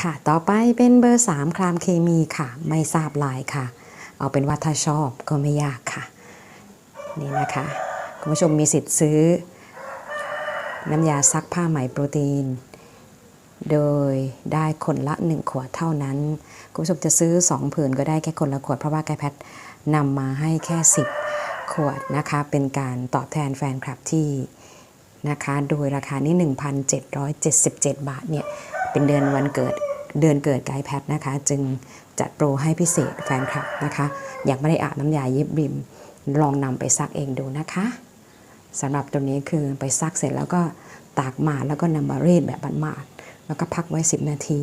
ค่ะ ต่อไปเป็นเบอร์ 3ครามเคมีค่ะ ไม่ทราบลายค่ะ เอาเป็นว่าถ้าชอบก็ไม่ยากค่ะ นี่นะคะ คุณผู้ชมมีสิทธิ์ซื้อ น้ำยาซักผ้าไหมโปรตีน โดยได้คนละ 1 ขวดเท่านั้น คุณผู้ชมจะซื้อ 2 ผืนก็ได้แค่คนละขวด เพราะว่าไกแพทนำมาให้แค่ 10 ขวดนะคะ เป็นการตอบแทนแฟนคลับที่นะคะ โดยราคานี้ 1,777 บาทเนี่ย เป็นเดือนวันเกิดเดือนเกิดไกด์แพทนะคะ จึงจัดโปรให้พิเศษแฟนคลับนะคะอยากไม่ได้อาบน้ำยายิบริม ลองนำไปซักเองดูนะคะสำหรับตัวนี้คือไปซักเสร็จแล้วก็ตากหมาดแล้วก็นำมารีดแบบหมาดแล้วก็พักไว้ 10 นาที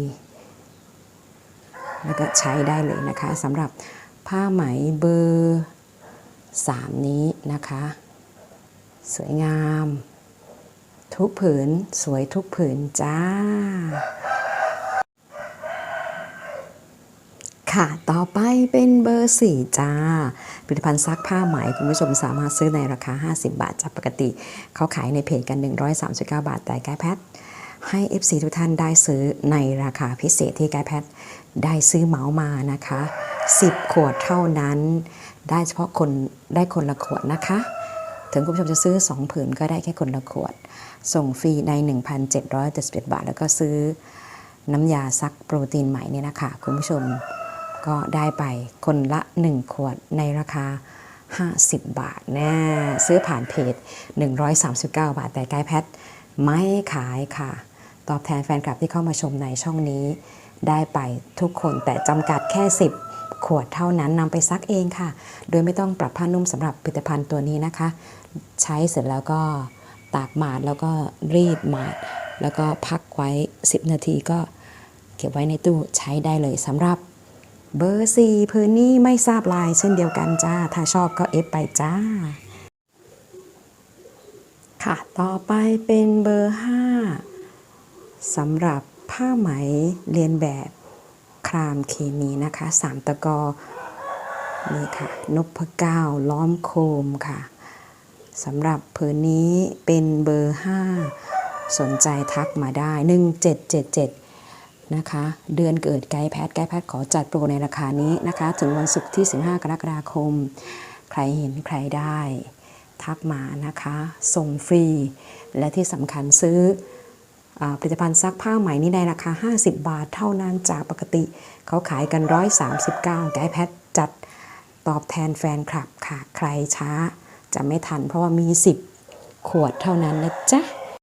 แล้วก็ใช้ได้เลยนะคะสำหรับผ้าไหมเบอร์ 3 นี้นะคะ สวยงาม ทุกผืนสวยทุกผืนจ้า ค่ะ ต่อไปเป็นเบอร์4จ้า ผลิตภัณฑ์ซักผ้าไหม คุณผู้ชมสามารถซื้อในราคา 50 บาทจากปกติ เขาขายในเพจกัน 139 บาท แต่ไกด์แพทให้ FC ทุกท่านได้ซื้อในราคาพิเศษที่ไกด์แพทได้ซื้อเหมามานะคะ 10 ขวดเท่านั้น ได้เฉพาะคนได้คนละขวดนะคะ ถึงคุณผู้ชมจะซื้อ 2 ผืนก็ได้แค่คนละขวด ส่งฟรีใน 1,771 บาท แล้วก็ซื้อน้ำยาซักโปรตีนใหม่เนี่ยนะคะคุณผู้ชม ก็ได้ไปคนละ 1 ขวดในราคา 50 บาทแน่ซื้อผ่านเพจ 139 บาท แต่ไกด์แพทไม่ขายค่ะ ตอบแทนแฟนคลับที่เข้ามาชมในช่องนี้ ได้ไปทุกคนแต่จำกัดแค่ 10 ขวดเท่านั้นนำไปซักเองค่ะ โดยไม่ต้องปรับผ้านุ่มสำหรับผลิตภัณฑ์ตัวนี้นะคะ ใช้เสร็จแล้วก็ตากหมาดแล้วก็รีดหมาด แล้วก็พักไว้ 10 นาทีก็เก็บไว้ในตู้ใช้ได้เลยสำหรับ เบอร์สี่พื้นนี้ไม่ทราบลายเช่นเดียวกันจ้า ถ้าชอบก็เอฟไปจ้า ค่ะ ต่อไปเป็นเบอร์ห้าสำหรับผ้าไหมเรียนแบบครามเคมีนะคะสามตะกอนี่ค่ะนพเก้าล้อมโคมค่ะสำหรับผืนนี้เป็นเบอร์ 5 สนใจทักมาได้ 1777 นะคะ เดือนเกิดไกด์แพทไกด์แพทขอจัดโปรในราคานี้นะคะ ถึงวันศุกร์ที่ 15 กรกฎาคม ใครเห็นใครได้ ทักมานะคะ ส่งฟรี และที่สำคัญซื้ออผลิตภัณฑ์ซักผ้าใหม่นี้ในราคา 50 บาทเท่านั้นจากปกติ เขาขายกัน 139ไกด์แพทจัดตอบแทนแฟนคลับค่ะ ใครช้าจะไม่ทันเพราะว่ามี 10 ขวดเท่านั้นนะจ๊ะ